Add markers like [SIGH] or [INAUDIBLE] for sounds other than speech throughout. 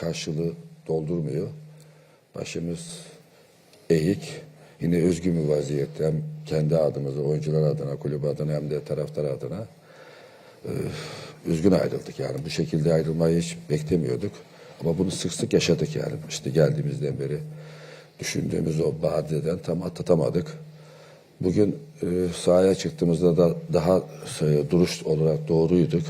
karşılığı doldurmuyor. Başımız eğik. Yine özgün bir vaziyette hem kendi adımıza, oyuncular adına, kulüp adına hem de taraftar adına e, üzgün ayrıldık. Yani bu şekilde ayrılmayı hiç beklemiyorduk. Ama bunu sık sık yaşadık yani. İşte geldiğimizden beri düşündüğümüz o badeden tam atlatamadık. Bugün e, sahaya çıktığımızda da daha e, duruş olarak doğruyduk.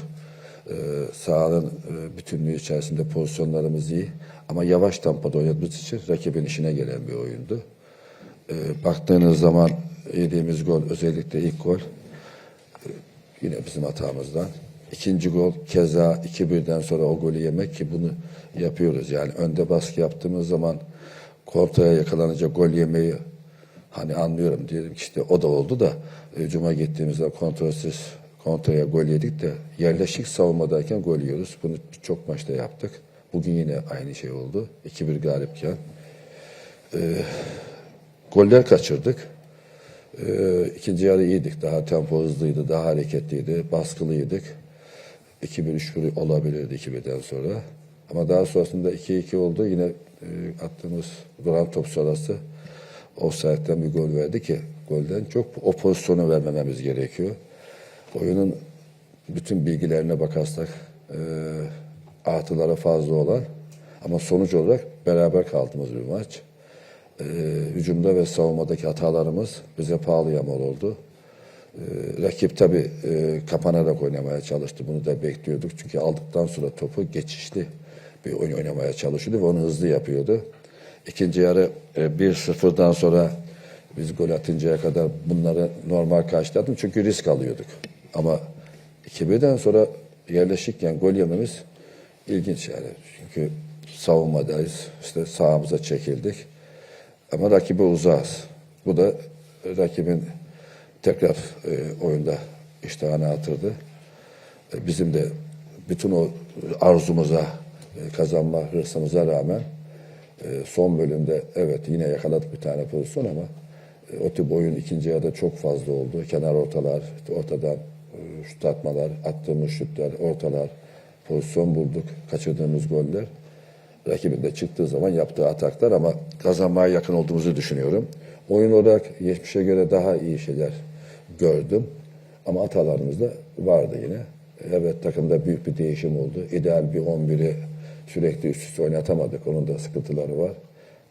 E, sahanın bütünlüğü içerisinde pozisyonlarımız iyi. Ama yavaş tempoda oynadığımız için rakibin işine gelen bir oyundu. E, baktığınız zaman yediğimiz gol özellikle ilk gol e, yine bizim hatamızdan. İkinci gol keza 2-1'den sonra o golü yemek ki bunu yapıyoruz. Yani önde baskı yaptığımız zaman kontraya yakalanacak gol yemeyi hani anlıyorum diyelim ki işte o da oldu da e, cuma gittiğimizde kontrolsüz kontraya gol yedik de yerleşik savunmadayken gol yiyoruz. Bunu çok maçta yaptık. Bugün yine aynı şey oldu. 2-1 galipken. E, goller kaçırdık. Ee, ikinci yarı iyiydik. Daha tempo hızlıydı, daha hareketliydi, baskılıydık. 2-1-3-1 olabilirdi 2-1'den sonra. Ama daha sonrasında 2-2 oldu. Yine e, attığımız duran top sonrası offside'den bir gol verdi ki golden çok o pozisyonu vermememiz gerekiyor. Oyunun bütün bilgilerine bakarsak e, artıları fazla olan ama sonuç olarak beraber kaldığımız bir maç. E, hücumda ve savunmadaki hatalarımız bize pahalıya mal oldu. E, rakip tabii e, kapanarak oynamaya çalıştı. Bunu da bekliyorduk. Çünkü aldıktan sonra topu geçişli bir oyun oynamaya çalışıyordu ve onu hızlı yapıyordu. İkinci yarı e, 1-0'dan sonra biz gol atıncaya kadar bunları normal karşıladım. Çünkü risk alıyorduk. Ama 2-1'den sonra yerleşikken gol yememiz ilginç yani. Çünkü savunmadayız. İşte sağımıza çekildik. Ama rakibe uzağız. Bu da rakibin tekrar e, oyunda iştahını artırdı. E, bizim de bütün o arzumuza, e, kazanma hırsımıza rağmen e, son bölümde evet yine yakaladık bir tane pozisyon ama e, o tip oyun ikinci yarıda çok fazla oldu. Kenar ortalar, ortadan e, şut atmalar, attığımız şutlar, ortalar, pozisyon bulduk, kaçırdığımız goller rakibin de çıktığı zaman yaptığı ataklar ama kazanmaya yakın olduğumuzu düşünüyorum. Oyun olarak geçmişe göre daha iyi şeyler gördüm. Ama hatalarımız da vardı yine. Evet takımda büyük bir değişim oldu. İdeal bir 11'i sürekli üst üste oynatamadık. Onun da sıkıntıları var.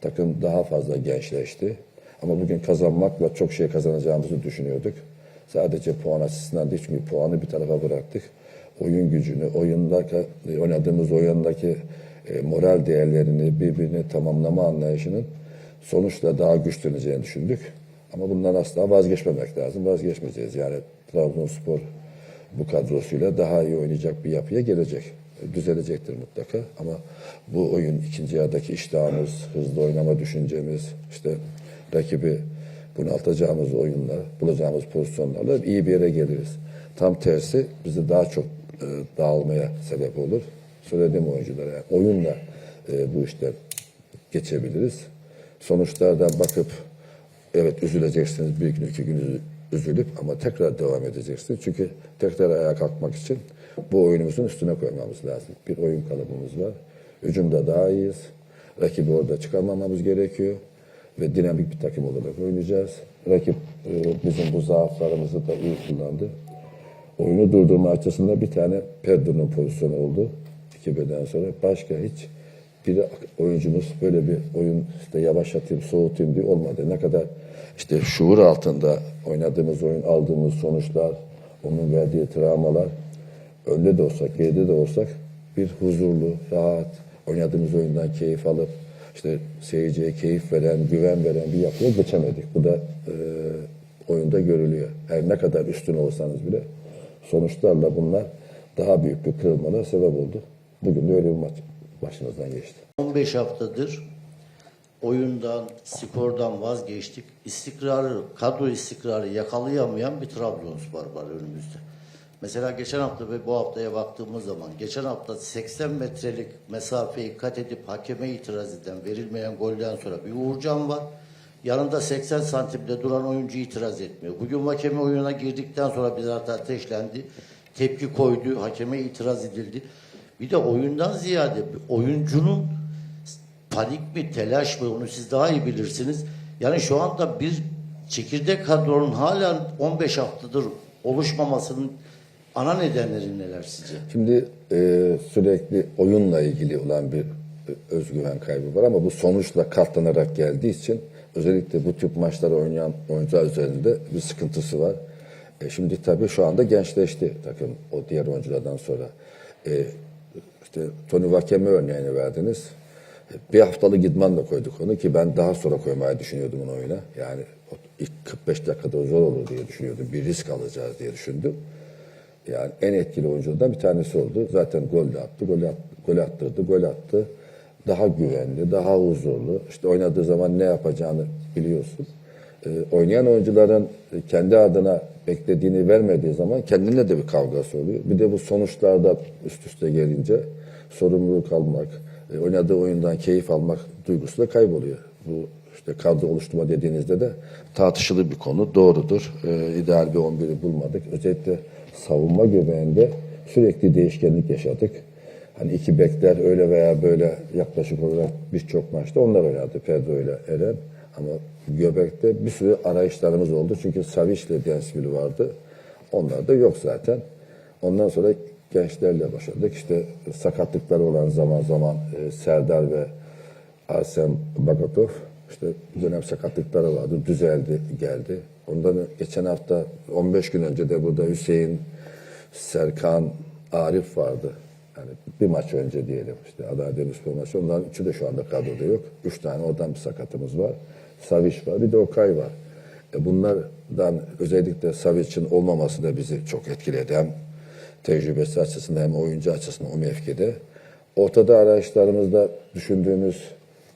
Takım daha fazla gençleşti. Ama bugün kazanmakla çok şey kazanacağımızı düşünüyorduk. Sadece puan açısından değil çünkü puanı bir tarafa bıraktık. Oyun gücünü, oyundaki, oynadığımız oyundaki e, moral değerlerini birbirini tamamlama anlayışının sonuçla daha güçleneceğini düşündük. Ama bundan asla vazgeçmemek lazım. Vazgeçmeyeceğiz. Yani Trabzonspor bu kadrosuyla daha iyi oynayacak bir yapıya gelecek. Düzelecektir mutlaka ama bu oyun ikinci yarıdaki iştahımız, hızlı oynama düşüncemiz, işte rakibi bunaltacağımız oyunlar, bulacağımız pozisyonlarla iyi bir yere geliriz. Tam tersi bizi daha çok e, dağılmaya sebep olur. Söylediğim oyunculara yani oyunla e, bu işler geçebiliriz. Sonuçlardan bakıp evet üzüleceksiniz bir gün iki gün üzü- üzülüp ama tekrar devam edeceksiniz. Çünkü tekrar ayağa kalkmak için bu oyunumuzun üstüne koymamız lazım. Bir oyun kalıbımız var. Hücumda daha iyiyiz. Rakibi orada çıkarmamamız gerekiyor. Ve dinamik bir takım olarak oynayacağız. Rakip e, bizim bu zaaflarımızı da iyi kullandı. Oyunu durdurma açısından bir tane Perdo'nun pozisyonu oldu. 2-1'den sonra. Başka hiç bir oyuncumuz böyle bir oyun işte yavaşlatayım, soğutayım diye olmadı. Ne kadar işte şuur altında oynadığımız oyun, aldığımız sonuçlar, onun verdiği travmalar önde de olsak, geride de olsak bir huzurlu, rahat, oynadığımız oyundan keyif alıp işte seyirciye keyif veren, güven veren bir yapıya geçemedik. Bu da e, oyunda görülüyor. Her ne kadar üstün olsanız bile sonuçlarla bunlar daha büyük bir kırılmana sebep oldu. Bugün de öyle bir maç başımızdan geçti. 15 haftadır oyundan, spordan vazgeçtik. İstikrarı, kadro istikrarı yakalayamayan bir Trabzonspor var önümüzde. Mesela geçen hafta ve bu haftaya baktığımız zaman geçen hafta 80 metrelik mesafeyi kat edip hakeme itiraz eden verilmeyen golden sonra bir Uğurcan var. Yanında 80 santimde duran oyuncu itiraz etmiyor. Bugün hakeme oyuna girdikten sonra bir zaten ateşlendi. Tepki koydu, hakeme itiraz edildi. Bir de oyundan ziyade oyuncunun panik mi, telaş mı onu siz daha iyi bilirsiniz. Yani şu anda bir çekirdek kadronun hala 15 haftadır oluşmamasının ana nedenleri neler sizce? Şimdi e, sürekli oyunla ilgili olan bir e, özgüven kaybı var ama bu sonuçla katlanarak geldiği için özellikle bu tip maçları oynayan oyuncular üzerinde bir sıkıntısı var. E, şimdi tabii şu anda gençleşti takım o diğer oyunculardan sonra. E, işte Tony Vakeme örneğini verdiniz. E, Bir haftalık idmanla koyduk onu ki ben daha sonra koymayı düşünüyordum onu oyuna. Yani ilk 45 dakikada zor olur diye düşünüyordum. Bir risk alacağız diye düşündüm. Yani en etkili oyunculardan bir tanesi oldu. Zaten gol de attı, gol, at, gol attırdı, gol attı. Daha güvenli, daha huzurlu. İşte oynadığı zaman ne yapacağını biliyorsun. Ee, oynayan oyuncuların e, kendi adına beklediğini vermediği zaman kendine de bir kavgası oluyor. Bir de bu sonuçlarda üst üste gelince sorumluluk almak, e, oynadığı oyundan keyif almak duygusu da kayboluyor. Bu işte kadro oluşturma dediğinizde de tartışılı bir konu. Doğrudur. Ee, ideal bir 11'i bulmadık. Özellikle savunma göbeğinde sürekli değişkenlik yaşadık. Hani iki bekler öyle veya böyle yaklaşık olarak birçok maçta onlar oynadı Pedro ile Eren. Ama göbekte bir sürü arayışlarımız oldu. Çünkü Savic ile Densville vardı. Onlar da yok zaten. Ondan sonra gençlerle başladık. İşte sakatlıkları olan zaman zaman e, Serdar ve Arsem Bagatov işte dönem sakatlıkları vardı. Düzeldi, geldi. Ondan geçen hafta 15 gün önce de burada Hüseyin, Serkan, Arif vardı. Yani bir maç önce diyelim işte Adana Demirspor maçı. Onların üçü de şu anda kadroda yok. Üç tane oradan bir sakatımız var. Savic var. Bir de Okay var. E bunlardan özellikle Savic'in olmaması da bizi çok etkiledi. Hem tecrübesi açısından hem oyuncu açısından o mevkide. Ortada arayışlarımızda düşündüğümüz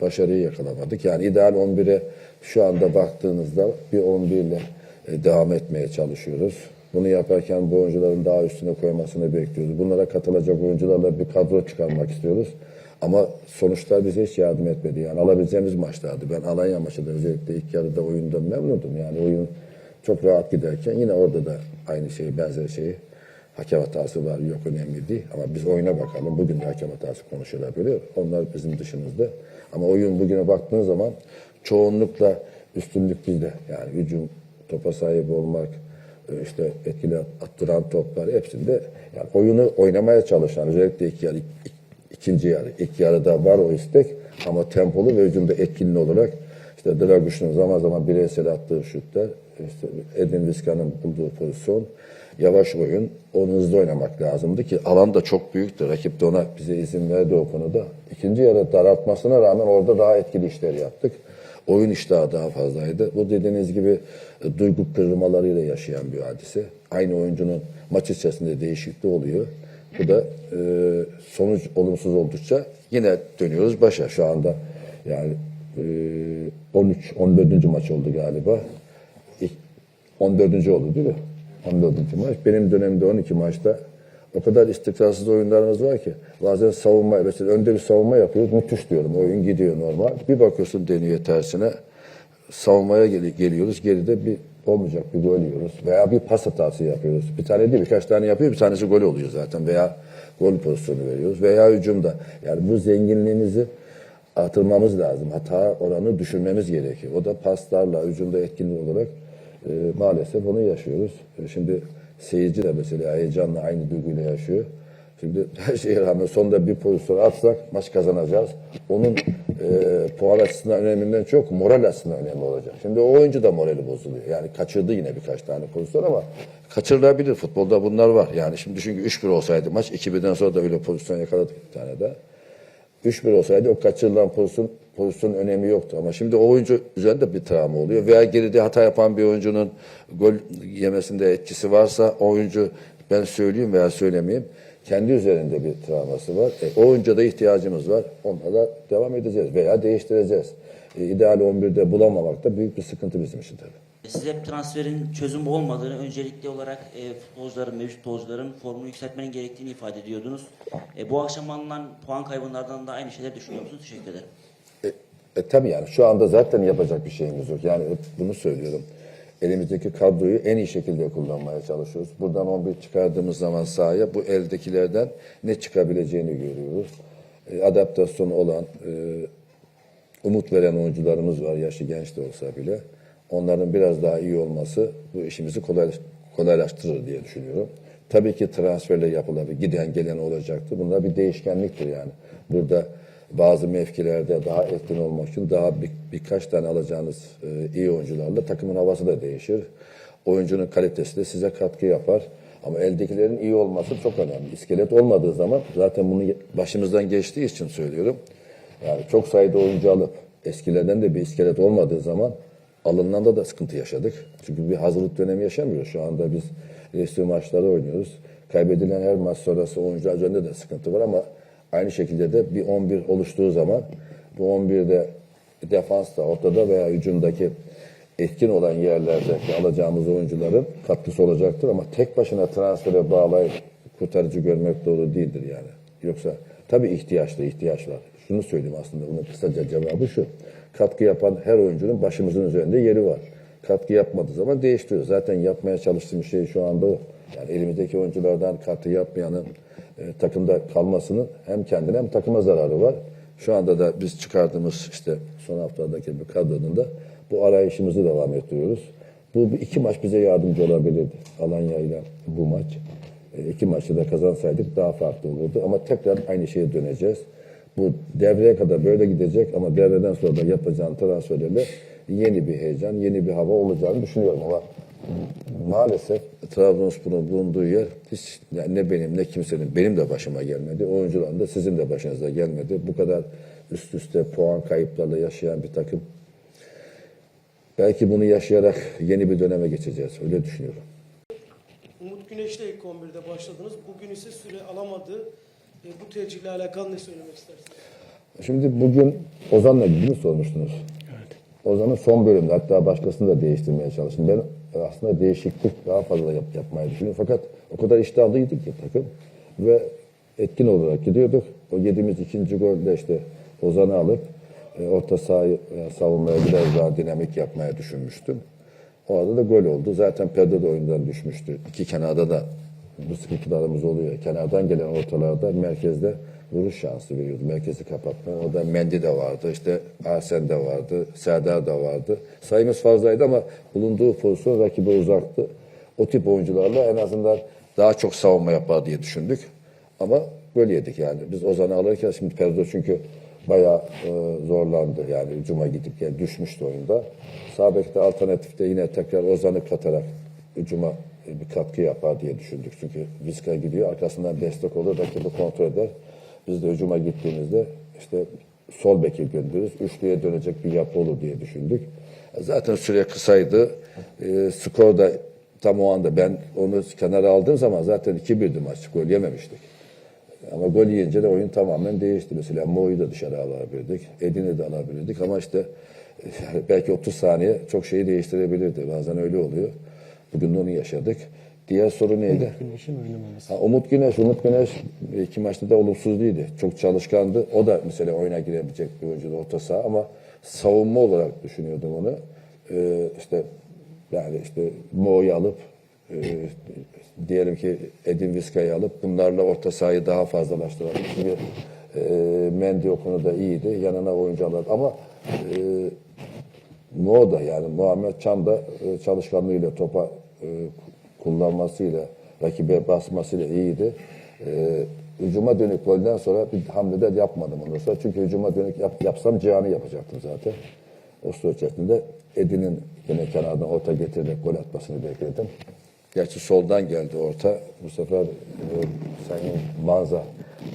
başarıyı yakalamadık. Yani ideal 11'e şu anda baktığınızda bir 11 ile e, devam etmeye çalışıyoruz. Bunu yaparken bu oyuncuların daha üstüne koymasını bekliyoruz. Bunlara katılacak oyuncularla bir kadro çıkarmak istiyoruz. Ama sonuçlar bize hiç yardım etmedi. Yani alabileceğimiz maçlardı. Ben Alanya maçında özellikle ilk yarıda oyundan memnundum. Yani oyun çok rahat giderken yine orada da aynı şeyi, benzer şeyi Hakem hatası var yok önemli değil. Ama biz oyuna bakalım. Bugün de hakem hatası konuşulabilir. Onlar bizim dışımızda. Ama oyun bugüne baktığın zaman çoğunlukla üstünlük bizde. Yani hücum, topa sahip olmak, e, işte etkili attıran toplar hepsinde yani oyunu oynamaya çalışan özellikle iki yarı, ik- ikinci yarı, ilk yarıda var o istek ama tempolu ve hücumda etkinli olarak işte Draguş'un zaman zaman bireysel attığı şutlar, işte Edin Vizca'nın bulduğu pozisyon, yavaş oyun, onu hızlı oynamak lazımdı ki alan da çok büyüktü. Rakip de ona bize izin verdi o konuda. İkinci yarı daraltmasına rağmen orada daha etkili işler yaptık. Oyun iştahı daha fazlaydı. Bu dediğiniz gibi e, duygu kırılmalarıyla yaşayan bir hadise. Aynı oyuncunun maç içerisinde değişikliği oluyor. Bu da e, sonuç olumsuz oldukça yine dönüyoruz başa şu anda. Yani e, 13 14. maç oldu galiba. İlk 14. oldu değil mi? 14. maç. Benim dönemimde 12 maçta o kadar istikrarsız oyunlarımız var ki bazen savunma mesela önde bir savunma yapıyoruz müthiş diyorum oyun gidiyor normal. Bir bakıyorsun deniyor tersine savunmaya gel- geliyoruz geride bir olmayacak bir gol yiyoruz veya bir pas hatası yapıyoruz. Bir tane değil birkaç tane yapıyor bir tanesi gol oluyor zaten veya gol pozisyonu veriyoruz veya hücumda. Yani bu zenginliğimizi artırmamız lazım. Hata oranı düşürmemiz gerekiyor. O da paslarla hücumda etkinlik olarak e, maalesef onu yaşıyoruz. E, şimdi seyirci de mesela heyecanla aynı duyguyla yaşıyor. Şimdi [LAUGHS] her şeye rağmen sonunda bir pozisyon atsak maç kazanacağız. Onun e, puan açısından öneminden çok moral açısından önemli olacak. Şimdi o oyuncu da morali bozuluyor. Yani kaçırdı yine birkaç tane pozisyon ama kaçırılabilir. Futbolda bunlar var. Yani şimdi çünkü 3-1 olsaydı maç 2-1'den sonra da öyle pozisyon yakaladık bir tane daha. 3-1 olsaydı o kaçırılan pozisyon pozisyonun önemi yoktu. Ama şimdi o oyuncu üzerinde bir travma oluyor. Veya geride hata yapan bir oyuncunun gol yemesinde etkisi varsa o oyuncu ben söyleyeyim veya söylemeyeyim kendi üzerinde bir travması var. E, o da ihtiyacımız var. Onlara devam edeceğiz veya değiştireceğiz. E, ideal 11'de bulamamak da büyük bir sıkıntı bizim için tabii. Siz transferin çözüm olmadığını, öncelikli olarak e, futbolcuların, mevcut futbolcuların formunu yükseltmenin gerektiğini ifade ediyordunuz. E, bu akşam alınan puan kaybından da aynı şeyler düşünüyor musunuz? Teşekkür ederim. E, tabii yani şu anda zaten yapacak bir şeyimiz yok. Yani hep bunu söylüyorum. elimizdeki kadroyu en iyi şekilde kullanmaya çalışıyoruz. Buradan 11 çıkardığımız zaman sahaya bu eldekilerden ne çıkabileceğini görüyoruz. E, adaptasyonu olan, e, umut veren oyuncularımız var yaşı genç de olsa bile. Onların biraz daha iyi olması bu işimizi kolay, kolaylaştırır diye düşünüyorum. Tabii ki transferle yapılabilir. Giden gelen olacaktır. Bunlar bir değişkenliktir yani. Burada bazı mevkilerde daha etkin olmak için daha bir, birkaç tane alacağınız e, iyi oyuncularla takımın havası da değişir. Oyuncunun kalitesi de size katkı yapar. Ama eldekilerin iyi olması çok önemli. İskelet olmadığı zaman zaten bunu başımızdan geçtiği için söylüyorum. Yani çok sayıda oyuncu alıp eskilerden de bir iskelet olmadığı zaman alınanda da sıkıntı yaşadık. Çünkü bir hazırlık dönemi yaşamıyoruz. Şu anda biz resmi maçları oynuyoruz. Kaybedilen her maç sonrası oyuncular üzerinde de sıkıntı var ama aynı şekilde de bir 11 oluştuğu zaman bu 11'de defansta, ortada veya hücumdaki etkin olan yerlerdeki alacağımız oyuncuların katkısı olacaktır ama tek başına transfere bağlayıp kurtarıcı görmek doğru değildir yani. Yoksa tabii ihtiyaçlı ihtiyaç var. Şunu söyleyeyim aslında bunun kısaca cevabı şu. Katkı yapan her oyuncunun başımızın üzerinde yeri var. Katkı yapmadığı zaman değiştiriyor. Zaten yapmaya çalıştığım şey şu anda o. Yani elimizdeki oyunculardan katkı yapmayanın e, takımda kalmasının hem kendine hem takıma zararı var. Şu anda da biz çıkardığımız işte son haftalardaki bir kadronun da bu arayışımızı devam ettiriyoruz. Bu iki maç bize yardımcı olabilirdi. Alanya ile bu maç. E, iki maçı da kazansaydık daha farklı olurdu. Ama tekrar aynı şeye döneceğiz. Bu devreye kadar böyle gidecek ama devreden sonra da yapacağım transferlerle yeni bir heyecan, yeni bir hava olacağını düşünüyorum ama maalesef Trabzonspor'un bulunduğu yer hiç yani ne benim ne kimsenin benim de başıma gelmedi. Oyuncuların da sizin de başınıza gelmedi. Bu kadar üst üste puan kayıplarla yaşayan bir takım. Belki bunu yaşayarak yeni bir döneme geçeceğiz. Öyle düşünüyorum. Umut Güneş'le ilk 11'de başladınız. Bugün ise süre alamadı. E, bu tercihle alakalı ne söylemek istersiniz? Şimdi bugün Ozan'la ilgili sormuştunuz? Evet. Ozan'ın son bölümde hatta başkasını da değiştirmeye çalıştım. Ben aslında değişiklik daha fazla yap, yapmayı düşünüyorum. Fakat o kadar iştahlıydık ki takım ve etkin olarak gidiyorduk. O yediğimiz ikinci golde işte Ozan'ı alıp e, orta sahayı e, savunmaya biraz daha dinamik yapmaya düşünmüştüm. O arada da gol oldu. Zaten perde de oyundan düşmüştü. İki kenarda da bu sıkıntılarımız oluyor. Kenardan gelen ortalarda merkezde vuruş şansı veriyordu. Merkezi kapatma. Orada Mendi de vardı. işte Arsen de vardı. Serdar da vardı. Sayımız fazlaydı ama bulunduğu pozisyon rakibe uzaktı. O tip oyuncularla en azından daha çok savunma yapar diye düşündük. Ama gol yedik yani. Biz Ozan'ı alırken şimdi Pedro çünkü bayağı e, zorlandı. Yani hücuma gidip yani düşmüştü oyunda. Sağ bekte alternatifte yine tekrar Ozan'ı katarak hücuma e, bir katkı yapar diye düşündük. Çünkü Vizca gidiyor. Arkasından destek olur. Rakibi kontrol eder. Biz de hücuma gittiğimizde işte sol beki göndeririz. Üçlüye dönecek bir yapı olur diye düşündük. Zaten süre kısaydı. E, skor da tam o anda ben onu kenara aldığım zaman zaten 2-1'di maç. Gol yememiştik. Ama gol yiyince de oyun tamamen değişti. Mesela Mo'yu da dışarı alabilirdik. Edin'i de alabilirdik ama işte belki 30 saniye çok şeyi değiştirebilirdi. Bazen öyle oluyor. Bugün onu yaşadık. Diğer soru neydi? Güneş'in oynamaması. Ha, Umut Güneş, Umut Güneş iki maçta da olumsuz değildi. Çok çalışkandı. O da mesela oyuna girebilecek bir oyuncu orta saha ama savunma olarak düşünüyordum onu. Ee, işte yani işte Mo'yu alıp e, diyelim ki Edin Vizca'yı alıp bunlarla orta sahayı daha fazlalaştıralım. Çünkü e, Mendy o konuda iyiydi. Yanına oyuncu alırdı. Ama e, Mo da yani Muhammed Çam da e, çalışkanlığıyla topa e, kullanmasıyla rakibe basmasıyla iyiydi. E, hücuma dönük golden sonra bir hamle de yapmadım ondan sonra. Çünkü hücuma dönük yap, yapsam Cihan'ı yapacaktım zaten. O süre Edin'in yine kenardan orta getirerek gol atmasını bekledim. Gerçi soldan geldi orta. Bu sefer e, Sayın Manza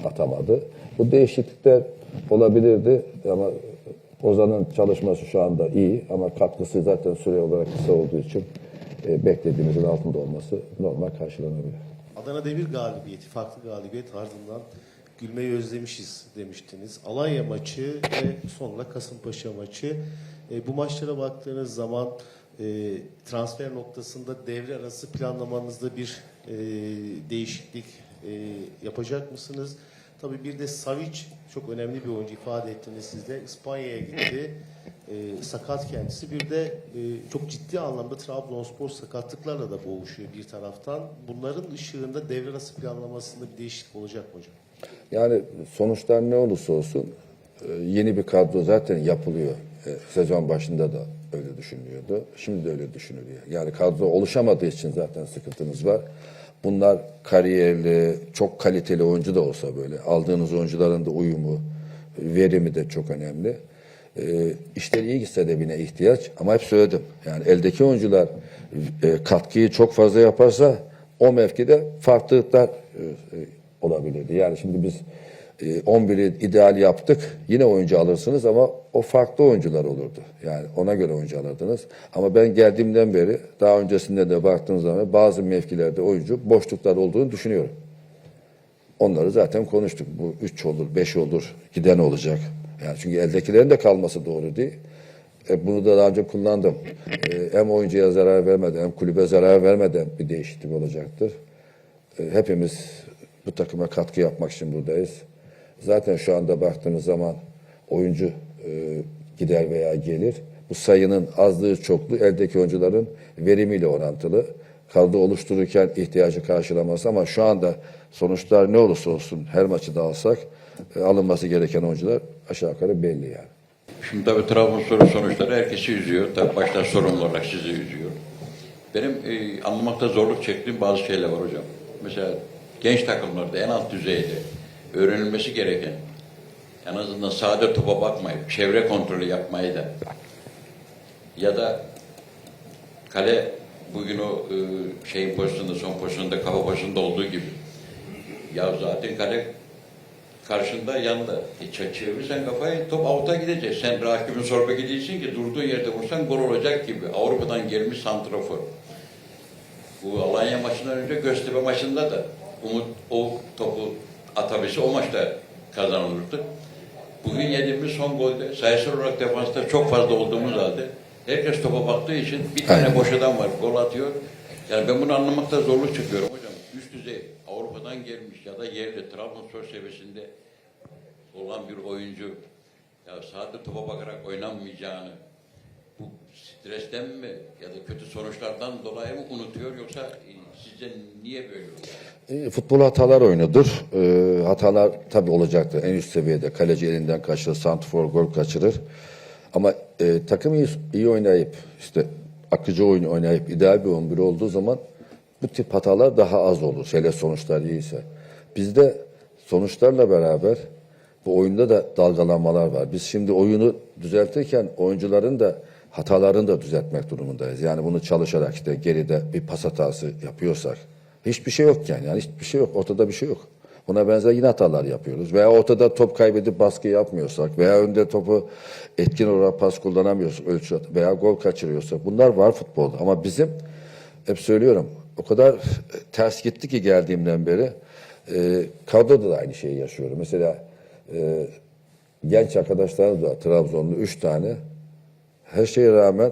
atamadı. Bu değişiklikler olabilirdi ama Ozan'ın çalışması şu anda iyi ama katkısı zaten süre olarak kısa olduğu için beklediğimizin altında olması normal karşılanabilir. Adana Demir galibiyeti, farklı galibiyet ardından gülmeyi özlemişiz demiştiniz. Alanya maçı ve sonra Kasımpaşa maçı. E, bu maçlara baktığınız zaman e, transfer noktasında devre arası planlamanızda bir e, değişiklik e, yapacak mısınız? Tabii bir de Savic çok önemli bir oyuncu ifade ettiniz siz de. İspanya'ya gitti. Ee, sakat kendisi. Bir de e, çok ciddi anlamda Trabzonspor sakatlıklarla da boğuşuyor bir taraftan. Bunların ışığında devre arası planlamasında bir değişiklik olacak mı hocam? Yani sonuçlar ne olursa olsun e, yeni bir kadro zaten yapılıyor. E, Sezon başında da öyle düşünülüyordu. Şimdi de öyle düşünülüyor. Yani kadro oluşamadığı için zaten sıkıntımız var. Bunlar kariyerli, çok kaliteli oyuncu da olsa böyle. Aldığınız oyuncuların da uyumu, verimi de çok önemli. E, işler iyi gitse de bine ihtiyaç ama hep söyledim. Yani eldeki oyuncular e, katkıyı çok fazla yaparsa o mevkide farklılıklar e, e, olabilirdi. Yani şimdi biz e, 11'i ideal yaptık. Yine oyuncu alırsınız ama o farklı oyuncular olurdu. Yani ona göre oyuncu alırdınız. Ama ben geldiğimden beri daha öncesinde de baktığınız zaman bazı mevkilerde oyuncu boşluklar olduğunu düşünüyorum. Onları zaten konuştuk. Bu üç olur, beş olur, giden olacak. Yani çünkü eldekilerin de kalması doğru değil. E, bunu da daha önce kullandım. E, hem oyuncuya zarar vermeden hem kulübe zarar vermeden bir değişiklik olacaktır. E, hepimiz bu takıma katkı yapmak için buradayız. Zaten şu anda baktığınız zaman oyuncu e, gider veya gelir. Bu sayının azlığı çokluğu eldeki oyuncuların verimiyle orantılı. Kadro oluştururken ihtiyacı karşılaması ama şu anda sonuçlar ne olursa olsun her maçı da alsak e, alınması gereken oyuncular aşağı yukarı belli yani. Şimdi tabii Trabzonspor'un sonuçları herkesi üzüyor. Tabii başta sorumlu olarak sizi üzüyor. Benim e, anlamakta zorluk çektiğim bazı şeyler var hocam. Mesela genç takımlarda en alt düzeyde öğrenilmesi gereken en azından sade topa bakmayıp çevre kontrolü yapmayı da ya da kale bugün o e, şeyin pozisyonunda son pozisyonda kafa pozisyonunda olduğu gibi ya zaten kale karşında yanında. E, çevirirsen kafayı top avuta gidecek. Sen rakibin sorbeki değilsin ki durduğun yerde vursan gol olacak gibi. Avrupa'dan gelmiş santrafor. Bu Alanya maçından önce Göztepe maçında da Umut o topu atabilse o maçta kazanılırdı. Bugün yediğimiz son golde sayısal olarak defansta çok fazla olduğumuz halde herkes topa baktığı için bir tane boş adam var gol atıyor. Yani ben bunu anlamakta zorluk çekiyorum hocam. Üst düzey Avrupa'dan gelmiş ya da yerli Trabzonspor seviyesinde olan bir oyuncu ya sadece topa bakarak oynanmayacağını bu stresten mi ya da kötü sonuçlardan dolayı mı unutuyor yoksa sizce niye böyle oluyor? E, Futbol hatalar oynadır. E, hatalar tabii olacaktır. En üst seviyede kaleci elinden kaçırır, santrfor gol kaçırır. Ama e, takım iyi, iyi oynayıp işte akıcı oyun oynayıp ideal bir 11 olduğu zaman bu tip hatalar daha az olur. Hele sonuçlar iyiyse. Bizde sonuçlarla beraber bu oyunda da dalgalanmalar var. Biz şimdi oyunu düzeltirken oyuncuların da hatalarını da düzeltmek durumundayız. Yani bunu çalışarak işte geride bir pas hatası yapıyorsak hiçbir şey yok yani. Yani hiçbir şey yok. Ortada bir şey yok. Buna benzer yine hatalar yapıyoruz. Veya ortada top kaybedip baskı yapmıyorsak veya önde topu etkin olarak pas kullanamıyorsak ölçü veya gol kaçırıyorsak bunlar var futbolda. Ama bizim hep söylüyorum o kadar ters gitti ki geldiğimden beri e, kadroda da aynı şeyi yaşıyorum. Mesela e, genç arkadaşlarımız var Trabzonlu üç tane. Her şeye rağmen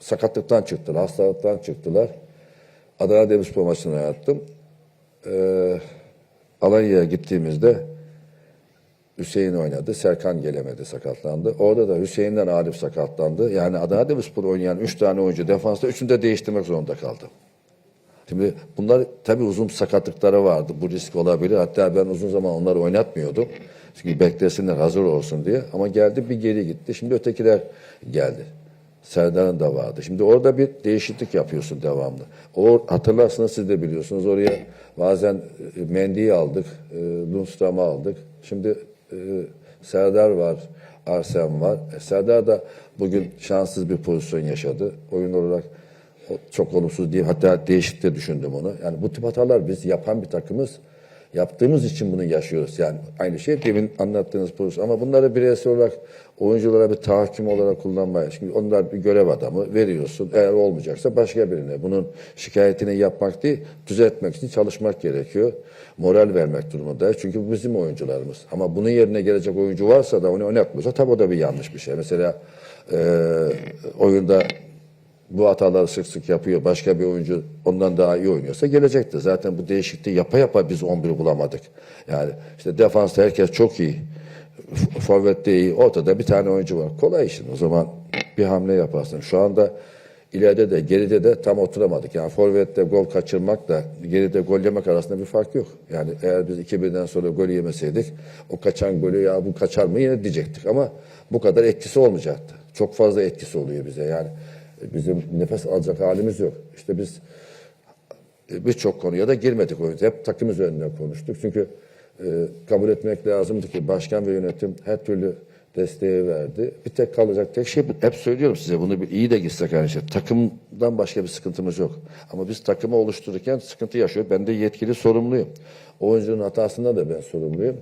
sakatlıktan çıktılar, hastalıktan çıktılar. Adana Demirspor maçını yaptım. Ee, Alanya'ya gittiğimizde Hüseyin oynadı. Serkan gelemedi, sakatlandı. Orada da Hüseyin'den Arif sakatlandı. Yani Adana Demirspor oynayan üç tane oyuncu defansta üçünü de değiştirmek zorunda kaldım. Şimdi bunlar tabii uzun sakatlıkları vardı. Bu risk olabilir. Hatta ben uzun zaman onları oynatmıyordum. Çünkü beklesinler hazır olsun diye. Ama geldi bir geri gitti. Şimdi ötekiler geldi. Serdar'ın da vardı. Şimdi orada bir değişiklik yapıyorsun devamlı. O hatırlarsınız siz de biliyorsunuz oraya bazen e, Mendy'yi aldık, e, Lundström'ü aldık. Şimdi e, Serdar var, Arsene var. E, Serdar da bugün şanssız bir pozisyon yaşadı. Oyun olarak çok olumsuz değil. Hatta değişik de düşündüm onu. Yani bu tip hatalar biz yapan bir takımız. Yaptığımız için bunu yaşıyoruz. Yani aynı şey demin anlattığınız pozisyon. Ama bunları bireysel olarak oyunculara bir tahakküm olarak kullanmaya. Çünkü onlar bir görev adamı veriyorsun. Eğer olmayacaksa başka birine. Bunun şikayetini yapmak değil, düzeltmek için çalışmak gerekiyor. Moral vermek durumundayız. Çünkü bu bizim oyuncularımız. Ama bunun yerine gelecek oyuncu varsa da onu oynatmıyorsa tabii o da bir yanlış bir şey. Mesela e, oyunda bu hataları sık sık yapıyor. Başka bir oyuncu ondan daha iyi oynuyorsa gelecektir. Zaten bu değişikliği yapa yapa biz 11 bulamadık. Yani işte defansta herkes çok iyi. F- Forvet'te iyi. Ortada bir tane oyuncu var. Kolay işin. O zaman bir hamle yaparsın. Şu anda ileride de geride de tam oturamadık. Yani forvette gol kaçırmakla geride gol yemek arasında bir fark yok. Yani eğer biz 2-1'den sonra gol yemeseydik o kaçan golü ya bu kaçar mı yine diyecektik ama bu kadar etkisi olmayacaktı. Çok fazla etkisi oluyor bize yani. Bizim nefes alacak halimiz yok. İşte biz e, birçok konuya da girmedik oyunda. Hep takım üzerinden konuştuk. Çünkü e, kabul etmek lazımdı ki başkan ve yönetim her türlü desteği verdi. Bir tek kalacak tek şey hep söylüyorum size bunu bir iyi de gitsek aynı şey. Takımdan başka bir sıkıntımız yok. Ama biz takımı oluştururken sıkıntı yaşıyor. Ben de yetkili sorumluyum. Oyuncunun hatasında da ben sorumluyum.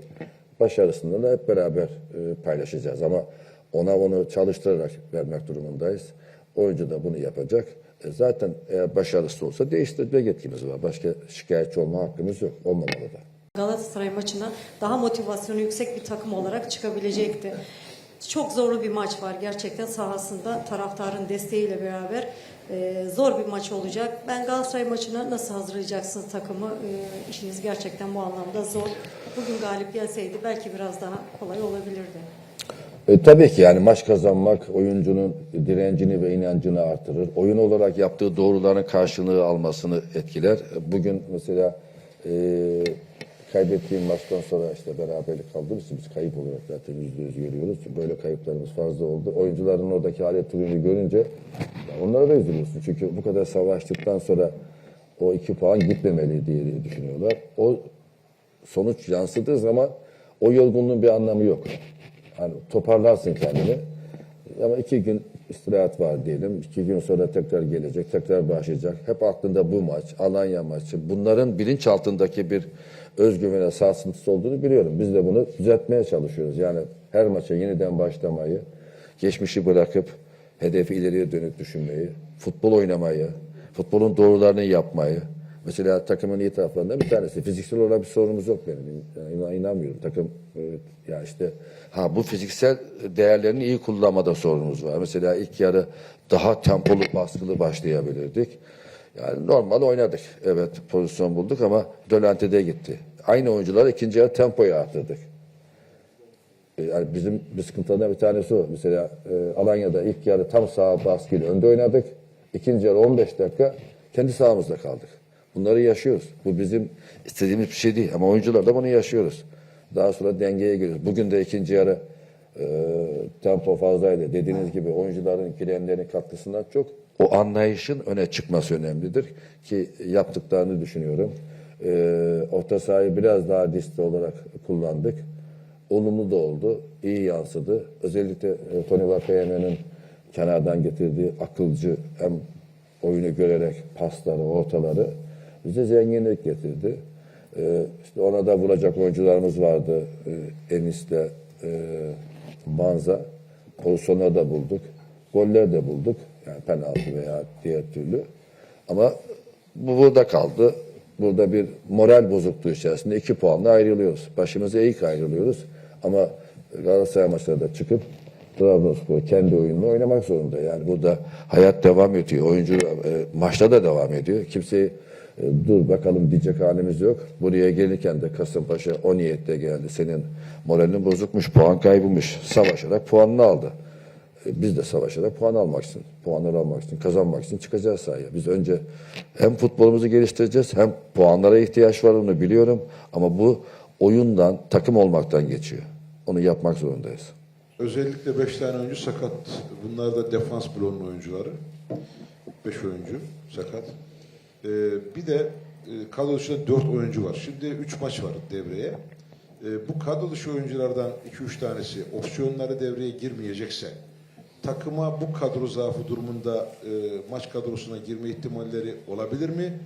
Başarısında da hep beraber e, paylaşacağız ama ona onu çalıştırarak vermek durumundayız. Oyuncu da bunu yapacak. E, zaten eğer başarısı olsa değiştirme yetkimiz var. Başka şikayetçi olma hakkımız yok. Olmamalı da. Galatasaray maçına daha motivasyonu yüksek bir takım olarak çıkabilecekti. Çok zorlu bir maç var gerçekten sahasında taraftarın desteğiyle beraber e, zor bir maç olacak. Ben Galatasaray maçına nasıl hazırlayacaksınız takımı? E, işiniz gerçekten bu anlamda zor. Bugün galip gelseydi belki biraz daha kolay olabilirdi. E, tabii ki yani maç kazanmak oyuncunun direncini ve inancını artırır. Oyun olarak yaptığı doğruların karşılığı almasını etkiler. E, Bugün mesela e, kaybettiğim maçtan sonra işte beraberlik kaldığımız için biz kayıp olarak zaten yüzde yüz görüyoruz. Böyle kayıplarımız fazla oldu. Oyuncuların oradaki alet ürünü görünce onlara da üzülüyorsun. Çünkü bu kadar savaştıktan sonra o iki puan gitmemeli diye düşünüyorlar. O sonuç yansıdığı zaman o yorgunluğun bir anlamı yok. Hani toparlarsın kendini. Ama iki gün istirahat var diyelim. İki gün sonra tekrar gelecek, tekrar başlayacak. Hep aklında bu maç, Alanya maçı. Bunların bilinçaltındaki bir özgüvene sarsıntısı olduğunu biliyorum. Biz de bunu düzeltmeye çalışıyoruz. Yani her maça yeniden başlamayı, geçmişi bırakıp hedefi ileriye dönük düşünmeyi, futbol oynamayı, futbolun doğrularını yapmayı. Mesela takımın iyi taraflarından bir tanesi. Fiziksel olarak bir sorunumuz yok benim. Yani inan- inanmıyorum. Takım evet, ya işte ha bu fiziksel değerlerini iyi kullanmada sorunumuz var. Mesela ilk yarı daha tempolu, baskılı başlayabilirdik. Yani normal oynadık. Evet pozisyon bulduk ama Dölente'de gitti. Aynı oyuncular ikinci yarı tempoyu arttırdık. E, Yani bizim bir sıkıntılardan bir tanesi o. Mesela e, Alanya'da ilk yarı tam sağ baskıyla önde oynadık. İkinci yarı 15 dakika kendi sahamızda kaldık. Bunları yaşıyoruz. Bu bizim istediğimiz bir şey değil ama oyuncular da bunu yaşıyoruz. Daha sonra dengeye giriyoruz. Bugün de ikinci yarı e, tempo fazlaydı. Dediğiniz gibi oyuncuların girenlerin katkısından çok o anlayışın öne çıkması önemlidir ki yaptıklarını düşünüyorum. E, orta sahayı biraz daha diste olarak kullandık olumlu da oldu, iyi yansıdı. Özellikle e, Tony Vakayeme'nin kenardan getirdiği akılcı hem oyunu görerek pasları, ortaları bize zenginlik getirdi. E, işte ona da vuracak oyuncularımız vardı. E, Enis'le e, Manza. Pozisyonları da bulduk. Goller de bulduk. Yani penaltı veya diğer türlü. Ama bu burada kaldı. Burada bir moral bozukluğu içerisinde iki puanla ayrılıyoruz. Başımıza eğik ayrılıyoruz. Ama Galatasaray maçlarında çıkıp Trabzonspor kendi oyununu oynamak zorunda. Yani burada hayat devam ediyor. Oyuncu e, maçta da devam ediyor. Kimseyi dur bakalım diyecek halimiz yok. Buraya gelirken de Kasımpaşa o niyette geldi. Senin moralin bozukmuş, puan kaybıymış. Savaşarak puanını aldı. E, Biz de savaşarak puan almak için, puanları almak için, kazanmak için çıkacağız sahaya. Biz önce hem futbolumuzu geliştireceğiz hem puanlara ihtiyaç var onu biliyorum. Ama bu oyundan, takım olmaktan geçiyor. Onu yapmak zorundayız. Özellikle 5 tane oyuncu sakat. Bunlar da defans bloğunun oyuncuları. 5 oyuncu sakat. Ee, bir de e, kadro dışında 4 oyuncu var. Şimdi 3 maç var devreye. Ee, bu kadro dışı oyunculardan 2-3 tanesi opsiyonları devreye girmeyecekse takıma bu kadro zaafı durumunda e, maç kadrosuna girme ihtimalleri olabilir mi?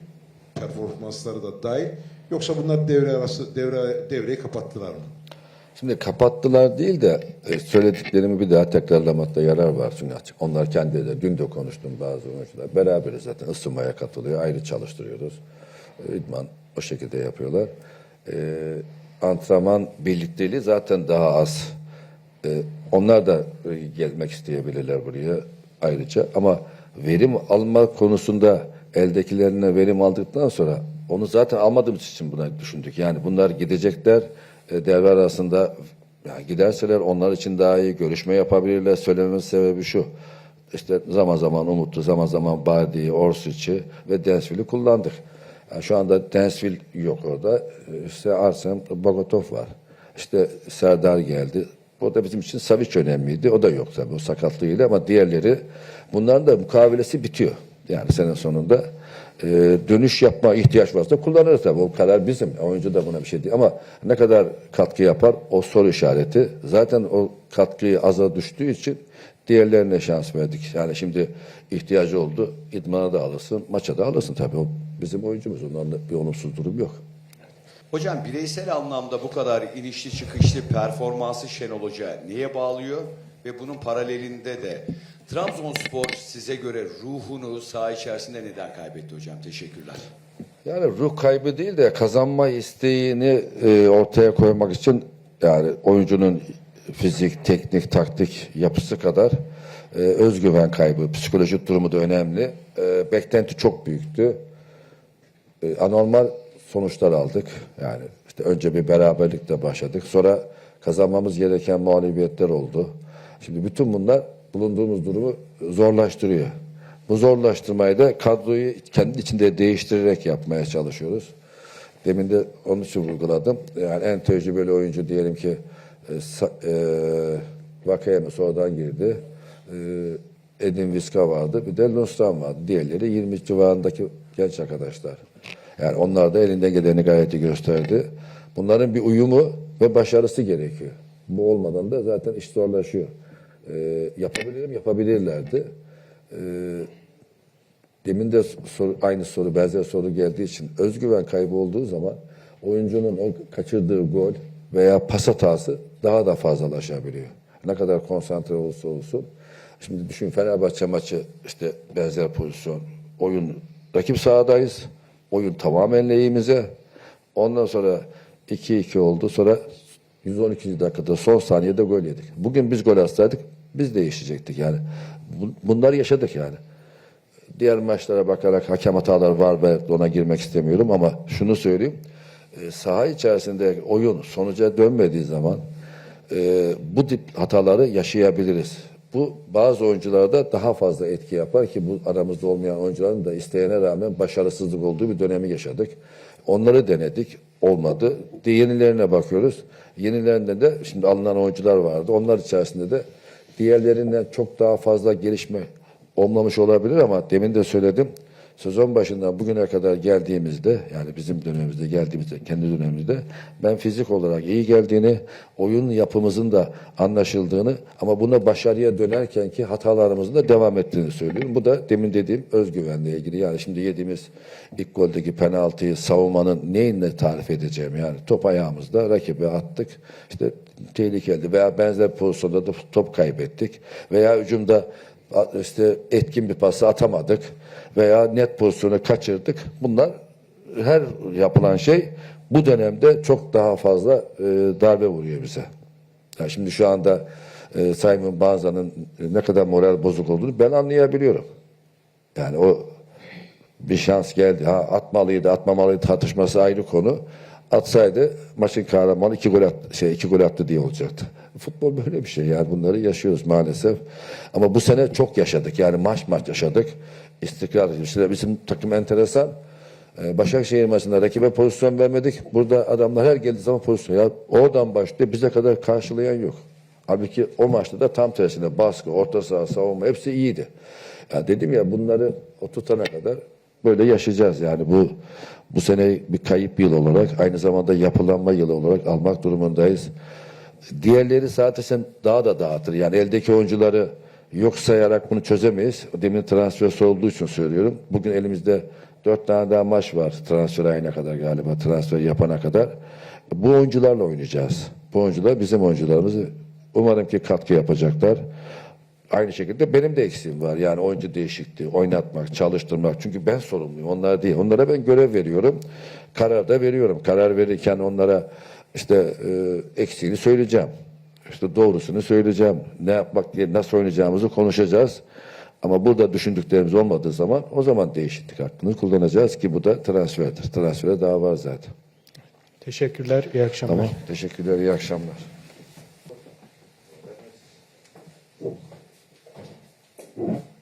Performansları da dahil. Yoksa bunlar devre arası devre devreyi kapattılar mı? Şimdi kapattılar değil de e, söylediklerimi bir daha tekrarlamakta yarar var. Çünkü. Onlar kendileri dün de konuştum bazı oyuncular. Beraberiz zaten ısınmaya katılıyor. Ayrı çalıştırıyoruz. E, İdman o şekilde yapıyorlar. E, antrenman birlikteliği zaten daha az. E, onlar da e, gelmek isteyebilirler buraya ayrıca ama verim alma konusunda eldekilerine verim aldıktan sonra onu zaten almadığımız için buna düşündük. Yani bunlar gidecekler devre arasında yani giderseler onlar için daha iyi görüşme yapabilirler. Söylememin sebebi şu. İşte zaman zaman Umut'u, zaman zaman Bardi'yi, Orsic'i ve Densville'i kullandık. Yani şu anda Densville yok orada. İşte Arsene Bogotov var. İşte Serdar geldi. O da bizim için Savic önemliydi. O da yok tabii o sakatlığıyla ama diğerleri bunların da mukavelesi bitiyor. Yani sene sonunda e, dönüş yapma ihtiyaç varsa kullanırız tabii. O karar bizim. Oyuncu da buna bir şey değil. Ama ne kadar katkı yapar o soru işareti. Zaten o katkıyı aza düştüğü için diğerlerine şans verdik. Yani şimdi ihtiyacı oldu. İdmana da alırsın, maça da alırsın tabii. O bizim oyuncumuz. Ondan bir olumsuz durum yok. Hocam bireysel anlamda bu kadar inişli çıkışlı performansı Şenol Hoca neye bağlıyor? Ve bunun paralelinde de Trabzonspor size göre ruhunu saha içerisinde neden kaybetti hocam? Teşekkürler. Yani ruh kaybı değil de kazanma isteğini e, ortaya koymak için yani oyuncunun fizik, teknik, taktik yapısı kadar e, özgüven kaybı, psikolojik durumu da önemli. E, beklenti çok büyüktü. E, anormal sonuçlar aldık. Yani işte önce bir beraberlikle başladık. Sonra kazanmamız gereken mağlubiyetler oldu. Şimdi bütün bunlar bulunduğumuz durumu zorlaştırıyor. Bu zorlaştırmayı da kadroyu kendi içinde değiştirerek yapmaya çalışıyoruz. Demin de onun için vurguladım. Yani en tecrübeli oyuncu diyelim ki e, e, sonradan girdi. E, Edin Viska vardı. Bir de Lundström vardı. Diğerleri 20 civarındaki genç arkadaşlar. Yani onlar da elinden geleni gayet iyi gösterdi. Bunların bir uyumu ve başarısı gerekiyor. Bu olmadan da zaten iş zorlaşıyor. E, yapabilirim, yapabilirlerdi. E, demin de soru, aynı soru, benzer soru geldiği için özgüven kaybı olduğu zaman oyuncunun o kaçırdığı gol veya pas hatası daha da fazlalaşabiliyor. Ne kadar konsantre olursa olsun. Şimdi düşün Fenerbahçe maçı işte benzer pozisyon. Oyun rakip sahadayız. Oyun tamamen lehimize. Ondan sonra 2-2 oldu. Sonra 112. dakikada son saniyede gol yedik. Bugün biz gol atsaydık biz değişecektik yani. Bu- Bunları yaşadık yani. Diğer maçlara bakarak hakem hataları var ve ona girmek istemiyorum ama şunu söyleyeyim. E, saha içerisinde oyun sonuca dönmediği zaman e, bu tip hataları yaşayabiliriz. Bu bazı oyuncularda daha fazla etki yapar ki bu aramızda olmayan oyuncuların da isteyene rağmen başarısızlık olduğu bir dönemi yaşadık. Onları denedik. Olmadı. De yenilerine bakıyoruz. Yenilerinde de şimdi alınan oyuncular vardı. Onlar içerisinde de diğerlerinden çok daha fazla gelişme olmamış olabilir ama demin de söyledim. Sezon başından bugüne kadar geldiğimizde yani bizim dönemimizde geldiğimizde kendi dönemimizde ben fizik olarak iyi geldiğini, oyun yapımızın da anlaşıldığını ama buna başarıya dönerken ki hatalarımızın da devam ettiğini söylüyorum. Bu da demin dediğim özgüvenle ilgili. Yani şimdi yediğimiz ilk goldeki penaltıyı savunmanın neyinle tarif edeceğim yani top ayağımızda rakibe attık. İşte tehlikeldi veya benzer pozisyonda da top kaybettik veya hücumda işte etkin bir pası atamadık veya net pozisyonu kaçırdık. Bunlar her yapılan şey bu dönemde çok daha fazla e, darbe vuruyor bize. Yani şimdi şu anda e, Simon Banza'nın ne kadar moral bozuk olduğunu ben anlayabiliyorum. Yani o bir şans geldi. Ha atmalıydı, atmamalıydı tartışması ayrı konu. Atsaydı maçın kahramanı iki gol attı, şey iki gol attı diye olacaktı. Futbol böyle bir şey yani bunları yaşıyoruz maalesef. Ama bu sene çok yaşadık. Yani maç maç yaşadık. İstikrar. İşte bizim takım enteresan. Ee, Başakşehir maçında rakibe pozisyon vermedik. Burada adamlar her geldiği zaman pozisyon. Ya oradan başlıyor bize kadar karşılayan yok. Halbuki o maçta da tam tersine baskı, orta saha, savunma hepsi iyiydi. Ya dedim ya bunları o tutana kadar böyle yaşayacağız yani bu bu sene bir kayıp yıl olarak aynı zamanda yapılanma yılı olarak almak durumundayız. Diğerleri zaten daha da dağıtır. Yani eldeki oyuncuları yok sayarak bunu çözemeyiz. Demin transfer olduğu için söylüyorum. Bugün elimizde dört tane daha maç var transfer ayına kadar galiba transfer yapana kadar. Bu oyuncularla oynayacağız. Bu oyuncular bizim oyuncularımız. Umarım ki katkı yapacaklar. Aynı şekilde benim de eksiğim var. Yani oyuncu değişikliği, oynatmak, çalıştırmak. Çünkü ben sorumluyum. Onlar değil. Onlara ben görev veriyorum. Karar da veriyorum. Karar verirken onlara işte e, eksiğini söyleyeceğim. İşte doğrusunu söyleyeceğim. Ne yapmak diye nasıl oynayacağımızı konuşacağız. Ama burada düşündüklerimiz olmadığı zaman o zaman değişiklik hakkını kullanacağız ki bu da transferdir. Transfere daha var zaten. Teşekkürler, iyi akşamlar. Tamam. Teşekkürler. iyi akşamlar. Thank you.